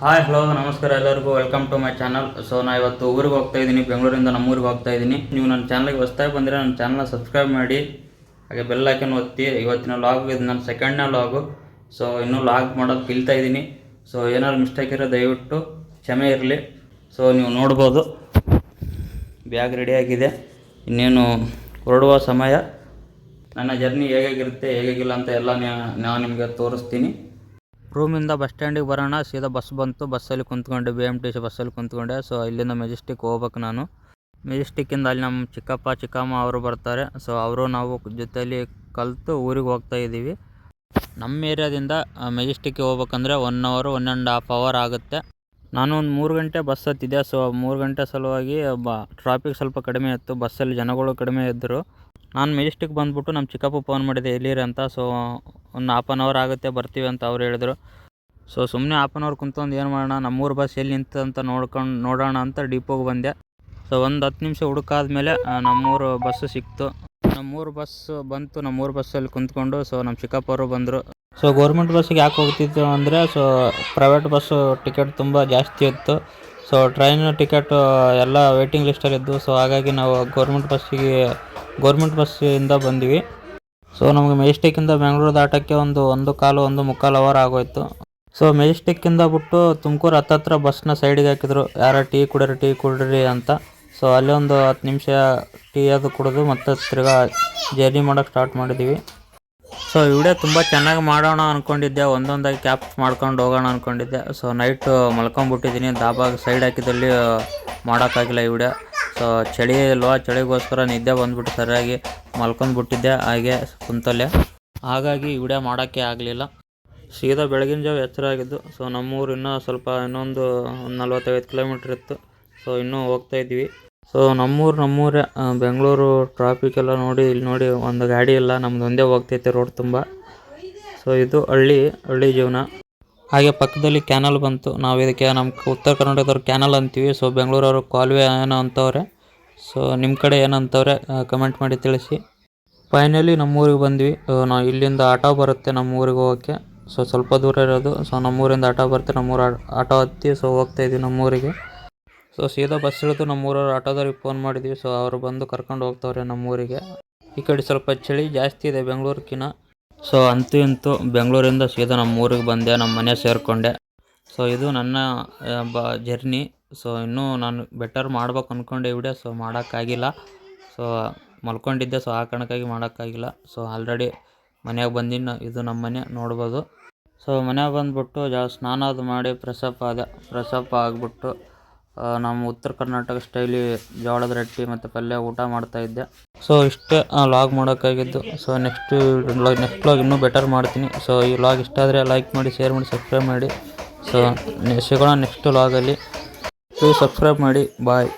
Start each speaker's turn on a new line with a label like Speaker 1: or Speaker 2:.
Speaker 1: Hi, hello, ನಮಸ್ಕಾರ ಎಲ್ಲರಿಗೂ. Welcome to my channel so ನಾ ಇವತ್ತು ಊರಿಗೆ ಹೋಗ್ತಾ ಇದ್ದೀನಿ. ಬೆಂಗಳೂರಿಂದ ನಮ್ಮ ಊರಿಗೆ ಹೋಗ್ತಾ ಇದ್ದೀನಿ. ನೀವು ನನ್ನ ಚಾನಲ್ಗೆ ಹೊಸ್ತಾಗಿ ಬಂದರೆ ನನ್ನ ಚಾನಲ್ನ ಸಬ್ಸ್ಕ್ರೈಬ್ ಮಾಡಿ. ಹಾಗೆ ಬೆಲ್ ಹಾಕಿ ಒತ್ತಿ. ಇವತ್ತಿನ ಲಾಗ್ ಇದು ನನ್ನ ಸೆಕೆಂಡ್ನ ಲಾಗು ಸೊ ಇನ್ನೂ ಲಾಗ್ ಮಾಡೋದು ಕಲಿತಾ ಇದ್ದೀನಿ. ಸೊ ಏನಾದ್ರು ಮಿಸ್ಟೇಕ್ ಇರೋ ದಯವಿಟ್ಟು ಕ್ಷಮೆ ಇರಲಿ. ಸೊ ನೀವು ನೋಡ್ಬೋದು. ಬ್ಯಾಗ್ ರೆಡಿಯಾಗಿದೆ ಇನ್ನೇನು ಹೊರಡುವ ಸಮಯ. ನನ್ನ ಜರ್ನಿ ಹೇಗಾಗಿರುತ್ತೆ, ಹೇಗಾಗಿಲ್ಲ ಅಂತ ಎಲ್ಲ ನಾನು ನಿಮಗೆ ತೋರಿಸ್ತೀನಿ. ರೂಮಿಂದ ಬಸ್ ಸ್ಟ್ಯಾಂಡಿಗೆ ಬರೋಣ. ಸೀದಾ ಬಸ್ ಬಂತು. ಬಸ್ಸಲ್ಲಿ ಕುಂತ್ಕೊಂಡೆ. ಬಿ ಎಂ ಟಿ ಸಿ ಬಸ್ಸಲ್ಲಿ ಕುಂತ್ಕೊಂಡೆ. ಸೊ ಇಲ್ಲಿಂದ ಮೆಜೆಸ್ಟಿಕ್ ಹೋಗ್ಬೇಕು ನಾನು. ಮೆಜೆಸ್ಟಿಕ್ಕಿಂದ ಅಲ್ಲಿ ನಮ್ಮ ಚಿಕ್ಕಪ್ಪ, ಚಿಕ್ಕಮ್ಮ ಅವರು ಬರ್ತಾರೆ. ಸೊ ಅವರು ನಾವು ಜೊತೆಯಲ್ಲಿ ಕಲಿತು ಊರಿಗೆ ಹೋಗ್ತಾ ಇದ್ದೀವಿ. ನಮ್ಮ ಏರಿಯಾದಿಂದ ಮೆಜೆಸ್ಟಿಕ್ಗೆ ಹೋಗ್ಬೇಕಂದ್ರೆ ಒನ್ ಅವರು ಒನ್ ಆ್ಯಂಡ್ ಹಾಫ್ ಅವರ್ ಆಗುತ್ತೆ. ನಾನು ಒಂದು ಮೂರು ಗಂಟೆ ಬಸ್ ಹತ್ತಿದ್ದೆ. ಸೊ ಮೂರು ಗಂಟೆ ಸಲುವಾಗಿ ಬ ಟ್ರಾಫಿಕ್ ಸ್ವಲ್ಪ ಕಡಿಮೆ ಇತ್ತು. ಬಸ್ಸಲ್ಲಿ ಜನಗಳು ಕಡಿಮೆ ಇದ್ದರು ನಾನು ಮೆಜೆಸ್ಟಿಕ್ ಬಂದುಬಿಟ್ಟು ನಮ್ಮ ಚಿಕ್ಕಪ್ಪ ಫೋನ್ ಮಾಡಿದೆ ಎಲ್ಲಿರಿ ಅಂತ ಸೊ ಒಂದು ಹಾಫ್ ಆನ್ ಅವರ್ ಆಗುತ್ತೆ, ಬರ್ತೀವಿ ಅಂತ ಅವ್ರು ಹೇಳಿದ್ರು. ಸೊ ಸುಮ್ಮನೆ ಹಾಫ್ ಆನ್ ಅವರ್ ಕುಂತ್ಕೊಂಡು ಏನು ಮಾಡೋಣ, ನಮ್ಮೂರು ಬಸ್ ಎಲ್ಲಿ ನಿಂತು ಅಂತ ನೋಡ್ಕೊಂಡು, ನೋಡೋಣ ಅಂತ ಡಿಪೋಗೆ ಬಂದೆ. ಸೊ ಒಂದು ಹತ್ತು ನಿಮಿಷ ಹುಡುಕಾದ್ಮೇಲೆ ನಮ್ಮ ನಮ್ಮೂರು ಬಸ್ಸು ಸಿಕ್ತು. ನಮ್ಮೂರು ಬಸ್ ಬಂತು, ನಮ್ಮೂರು ಬಸ್ಸಲ್ಲಿ ಕುಂತ್ಕೊಂಡು ಸೊ ನಮ್ಮ ಚಿಕ್ಕಪ್ಪ ಅವರು ಬಂದರು. ಸೊ ಗೌರ್ಮೆಂಟ್ ಬಸ್ಸಿಗೆ ಯಾಕೆ ಹೋಗ್ತಿತ್ತು ಅಂದರೆ ಸೊ ಪ್ರೈವೇಟ್ ಬಸ್ಸು ಟಿಕೆಟ್ ತುಂಬ ಜಾಸ್ತಿ ಇತ್ತು. ಸೊ ಟ್ರೈನ್ ಟಿಕೆಟ್ ಎಲ್ಲ ವೇಟಿಂಗ್ ಲಿಸ್ಟಲ್ಲಿದ್ದು ಸೊ ಹಾಗಾಗಿ ನಾವು ಗೌರ್ಮೆಂಟ್ ಬಸ್ಸಿಗೆ ಗೌರ್ಮೆಂಟ್ ಬಸ್ಸಿಂದ ಬಂದ್ವಿ. ಸೊ ನಮಗೆ ಮೆಜೆಸ್ಟಿಕ್ಕಿಂದ ಬೆಂಗಳೂರು ದಾಟಕ್ಕೆ ಒಂದು ಒಂದು ಕಾಲು, ಒಂದು ಮುಕ್ಕಾಲು ಅವರ್ ಆಗೋಯ್ತು. ಸೊ ಮೆಜೆಸ್ಟಿಕ್ಕಿಂದ ಬಿಟ್ಟು ತುಮಕೂರು ಹತ್ತತ್ರ ಬಸ್ನ ಸೈಡಿಗೆ ಹಾಕಿದ್ರು. ಯಾರ ಟೀ ಕುಡಿರಿ ಟೀ ಕುಡಿರಿ ಅಂತ. ಸೊ ಅಲ್ಲಿ ಒಂದು ಹತ್ತು ನಿಮಿಷ ಟೀ ಅದು ಕುಡಿದು ಮತ್ತೆ ತಿರ್ಗಾ ಜರ್ನಿ ಮಾಡೋಕ್ಕೆ ಸ್ಟಾರ್ಟ್ ಮಾಡಿದ್ದೀವಿ ಸೊ ವಿಡಿಯೋ ತುಂಬ ಚೆನ್ನಾಗಿ ಮಾಡೋಣ ಅಂದ್ಕೊಂಡಿದ್ದೆ ಒಂದೊಂದಾಗಿ ಕ್ಯಾಪ್ ಮಾಡ್ಕೊಂಡು ಹೋಗೋಣ ಅಂದ್ಕೊಂಡಿದ್ದೆ ಸೊ ನೈಟು ಮಲ್ಕೊಂಬಿಟ್ಟಿದ್ದೀನಿ ದಾಬಾಗ ಸೈಡ್ ಹಾಕಿದಲ್ಲಿ ಮಾಡೋಕ್ಕಾಗಿಲ್ಲ ಈ ಚಳಿ ಇಲ್ವಾ ಚಳಿಗೋಸ್ಕರ ನಿದ್ದೆ ಬಂದ್ಬಿಟ್ಟು ಸರಿಯಾಗಿ ಮಲ್ಕೊಂಡ್ಬಿಟ್ಟಿದ್ದೆ ಹಾಗೆ ಕುಂತಲ್ಲೇ. ಹಾಗಾಗಿ ವಿಡಿಯೋ ಮಾಡೋಕ್ಕೆ ಆಗಲಿಲ್ಲ. ಸೀದಾ ಬೆಳಗಿನ ಜಾವ ಎಚ್ಚರ ಆಗಿದ್ದು ಸೊ ನಮ್ಮೂರು ಇನ್ನೂ ಸ್ವಲ್ಪ ಇನ್ನೊಂದು ಒಂದು ನಲ್ವತ್ತೈವತ್ತು ಕಿಲೋಮೀಟ್ರ್ ಇತ್ತು. ಸೊ ಇನ್ನೂ ಹೋಗ್ತಾ ಇದ್ವಿ. ಸೊ ನಮ್ಮೂರು, ನಮ್ಮೂರೇ ಬೆಂಗಳೂರು ಟ್ರಾಫಿಕ್ ಎಲ್ಲ ನೋಡಿ, ಇಲ್ಲಿ ನೋಡಿ ಒಂದು ಗಾಡಿ ಇಲ್ಲ, ನಮ್ದು ಒಂದೇ ಹೋಗ್ತೈತೆ ರೋಡ್ ತುಂಬ. ಸೊ ಇದು ಹಳ್ಳಿ ಹಳ್ಳಿ ಜೀವನ. ಹಾಗೆ ಪಕ್ಕದಲ್ಲಿ ಕ್ಯಾನಲ್ ಬಂತು. ನಾವು ಇದಕ್ಕೆ ನಮ್ಮ ಉತ್ತರ ಕರ್ನಾಟಕದವ್ರು ಕ್ಯಾನಲ್ ಅಂತೀವಿ. ಸೊ ಬೆಂಗಳೂರವರು ಕಾಲುವೆ ಏನೋ ಅಂತವ್ರೆ. ಸೊ ನಿಮ್ಮ ಕಡೆ ಏನಂತವ್ರೆ ಕಮೆಂಟ್ ಮಾಡಿ ತಿಳಿಸಿ. ಫೈನಲಿ ನಮ್ಮೂರಿಗೆ ಬಂದ್ವಿ. ನಾವು ಇಲ್ಲಿಂದ ಆಟೋ ಬರುತ್ತೆ ನಮ್ಮ ಊರಿಗೆ ಹೋಗೋಕ್ಕೆ. ಸೊ ಸ್ವಲ್ಪ ದೂರ ಇರೋದು. ಸೊ ನಮ್ಮೂರಿಂದ ಆಟೋ ಬರುತ್ತೆ. ನಮ್ಮೂರು ಆಟೋ ಹತ್ತಿ. ಸೊ ಹೋಗ್ತಾ ಇದ್ವಿ ನಮ್ಮೂರಿಗೆ. ಸೊ ಸೀದಾ ಬಸ್ ಇಳಿದು ನಮ್ಮೂರವ್ರು ಆಟೋದವ್ರಿಗೆ ಫೋನ್ ಮಾಡಿದ್ವಿ. ಸೊ ಅವರು ಬಂದು ಕರ್ಕೊಂಡು ಹೋಗ್ತವ್ರೆ ನಮ್ಮೂರಿಗೆ. ಈ ಕಡೆ ಸ್ವಲ್ಪ ಚಳಿ ಜಾಸ್ತಿ ಇದೆ ಬೆಂಗಳೂರಿಗಿನ ಸೊ ಅಂತೂ ಇಂತೂ ಬೆಂಗಳೂರಿಂದ ಸೀದಾ ನಮ್ಮ ಊರಿಗೆ ಬಂದೆ ನಮ್ಮ ಮನೆ ಸೇರಿಕೊಂಡೆ. ಸೊ ಇದು ನನ್ನ ಬ, ಜರ್ನಿ. ಸೊ ಇನ್ನೂ ನಾನು ಬೆಟರ್ ಮಾಡ್ಬೇಕು ಅಂದ್ಕೊಂಡೆ ವಿಡಿಯೋ. ಸೊ ಮಾಡೋಕ್ಕಾಗಿಲ್ಲ. ಸೊ ಮಲ್ಕೊಂಡಿದ್ದೆ. ಸೊ ಆ ಕಾರಣಕ್ಕಾಗಿ ಮಾಡೋಕ್ಕಾಗಿಲ್ಲ. ಸೊ ಆಲ್ರೆಡಿ ಮನೆಗೆ ಬಂದಿನ. ಇದು ನಮ್ಮ ಮನೆ ನೋಡ್ಬೋದು. ಸೊ ಮನೆಗೆ ಬಂದ್ಬಿಟ್ಟು ಜಾ, ಸ್ನಾನ ಅದು ಮಾಡಿ ಫ್ರೆಶಪ್ ಆದ. ಫ್ರೆಶಪ್ ಆಗಿಬಿಟ್ಟು ನಮ್ಮ ಉತ್ತರ ಕರ್ನಾಟಕ ಸ್ಟೈಲಿ ಜೋಳದ ರೊಟ್ಟಿ ಮತ್ತು ಪಲ್ಯ ಊಟ ಮಾಡ್ತಾ ಇದ್ದೆ. ಸೊ ಇಷ್ಟೇ ಲಾಗ್ ಮಾಡೋಕ್ಕಾಗಿದ್ದು. ಸೊ ನೆಕ್ಸ್ಟ್ ನೆಕ್ಸ್ಟ್ ಲಾಗ್ ಇನ್ನೂ ಬೆಟರ್ ಮಾಡ್ತೀನಿ. ಸೊ ಈ ಲಾಗ್ ಇಷ್ಟ ಆದರೆ ಲೈಕ್ ಮಾಡಿ ಶೇರ್ ಮಾಡಿ ಸಬ್ಸ್ಕ್ರೈಬ್ ಮಾಡಿ. ಸೊ ಸಿಗೋಣ ನೆಕ್ಸ್ಟ್ ಲಾಗಲ್ಲಿ ಪ್ಲೀಸ್ ಸಬ್ಸ್ಕ್ರೈಬ್ ಮಾಡಿ. ಬಾಯ್